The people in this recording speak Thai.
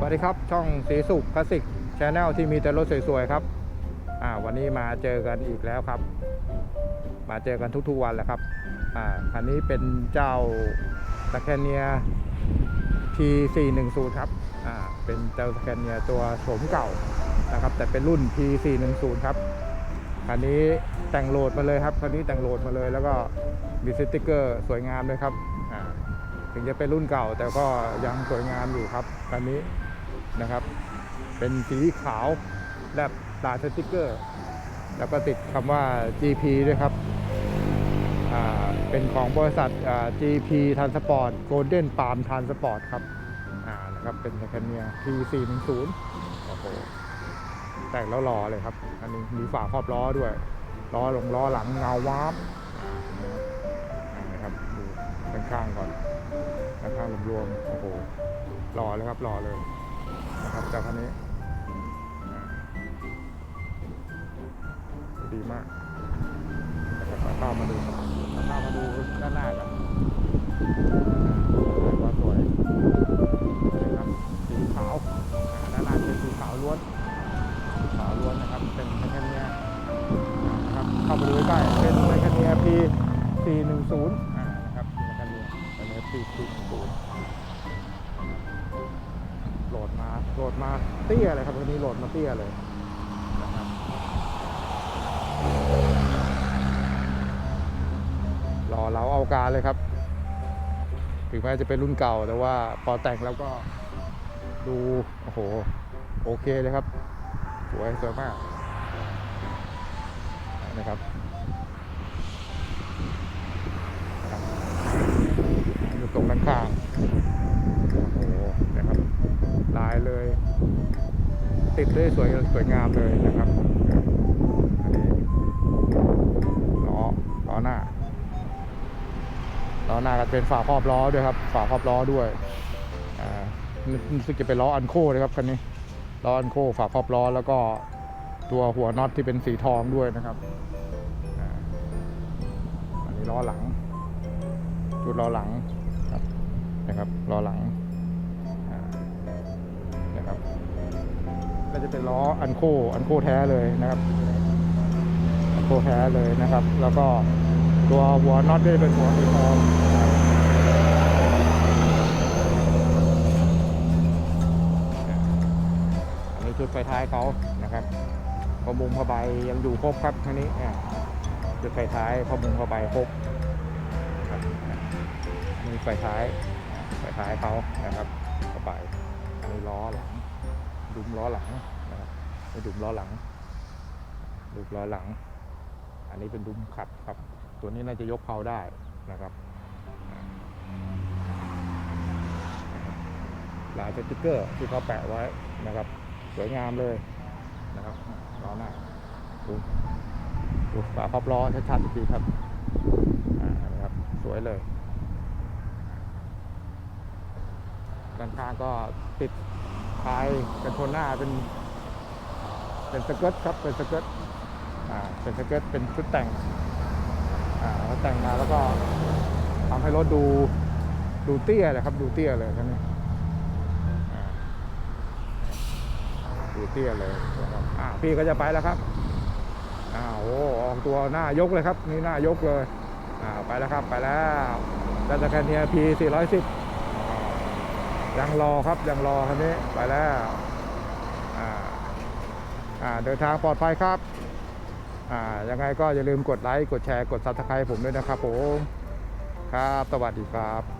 สวัสดีครับ ช่องสีสุขคลาสสิกชาแนลที่มีแต่รถสวยๆครับ อ่า วันนี้มาเจอกันอีกแล้วครับ มาเจอกันทุกๆวันแหละครับ อ่า คันนี้เป็นเจ้าตะแคเนีย P410 ครับ อ่า เป็นเจ้าตะแคเนียตัวโฉมเก่านะครับ แต่เป็นรุ่น P410 ครับ คันนี้แต่งโหลดมาเลยครับ คันนี้แต่งโหลดมาเลย แล้วก็มีสติกเกอร์สวยงามเลยครับ อ่าถึงจะเป็นรุ่นเก่าแต่ก็ยังสวยงามอยู่ครับคันนี้ นะครับ เป็นสีขาวและตาสติกเกอร์ แล้วก็ติดคำว่า GP ด้วยครับ เป็นของบริษัท GP Transport Golden Palm Transport ครับนะครับ เป็นแคเนีย P410 โอ้โหแต่งแล้วรอเลยครับ อันนี้มีฝาครอบล้อด้วย ล้อลงล้อหลังเงาวาบนะครับดูข้างๆก่อนข้างๆรวมๆโอ้โหหล่อเลยครับหล่อเลย นะครับจากคันนี้อ่าดีมากนะครับเอาเข้ามาดูเอาเข้ามาดูด้านหน้ากันก็สวยนะครับสีขาวอ่าด้านหน้าเป็นสีขาวล้วนสีขาวล้วนนะครับ เป็นไมคาเนียนะครับเข้ามาดูใกล้ๆเป็นไมคาเนีย P 410อ่านะครับไมคาเนียเป็น P 410 โหลดมาโหลดมาเตี้ยเลยครับวันนี้โหลดมาเตี้ยเลยนะครับรอเราเอาการเลยครับ ถึงแม้จะเป็นรุ่นเก่าแต่ว่าพอแต่งแล้วก็ดูโอ้โหโอเคเลยครับสวยสวยมากนะครับอยู่ตรงด้านข้าง โอ้โห นะครับ ลายเลย ติดได้สวยสวยงามเลยนะครับอันนี้ล้อล้อหน้าล้อหน้าก็เป็นฝาครอบล้อด้วยครับ ฝาครอบล้อด้วยอ่ารู้สึกจะเป็นล้ออันโค้นะครับคันนี้ล้ออันโค้ฝาครอบล้อแล้วก็ตัวหัวน็อตที่เป็นสีทองด้วยนะครับอ่าอันนี้ล้อหลัง จุดล้อหลังครับนะครับล้อหลัง ก็จะเป็นล้ออันโคอันโคแท้เลยนะครับอันโคแท้เลยนะครับ แล้วก็ตัวหัวน็อตก็จะเป็นหัวสีทองนะครับอันนี้ชุดไฟท้ายเขานะครับพอมุมผ้าใบยังอยู่ครบครับท่านี้อ่าชุดไฟท้ายพอมุมผ้าใบครบครับนี่ไฟท้ายไฟท้ายเขานะครับเข้าไปอันนี้ล้อหลัง ดุมล้อหลังนะครับเป็นดุมล้อหลัง ดุมล้อหลัง อันนี้เป็นดุมขัดครับ ตัวนี้น่าจะยกเพาได้นะครับลายสติกเกอร์ที่เขาแปะไว้นะครับ สวยงามเลยนะครับล้อหน้าดูดูฝาครอบล้อชัดๆดีครับนะครับ สวยเลยด้านข้างก็ติดายกันชนหน้าเป็น เป็นสเกิร์ตครับเป็นสเกิร์ตอ่าเป็นสเกิร์ตเป็นชุดแต่งอ่าแล้วแต่งมาแล้วก็ทำให้รถดูดูเตี้ยเลยครับ ดูเตี้ยเลยครับนี่ดูเตี้ยเลยครับอ่าพี่ก็จะไปแล้วครับอ้าวโอ้ออกตัวหน้ายกเลยครับ นี่หน้ายกเลยอ่าไปแล้วครับไปแล้วแล้วจะแคนเนียพี410ยั ยังรอครับยังรอคันนี้ไปแล้วอ่าอ่าเดินทางปลอดภัยครับอ่ายังไงก็อย่าลืมกดไลค์ กดแชร์ กดซับสไครต์ผมด้วยนะครับผม ครับ สวัสดีครับ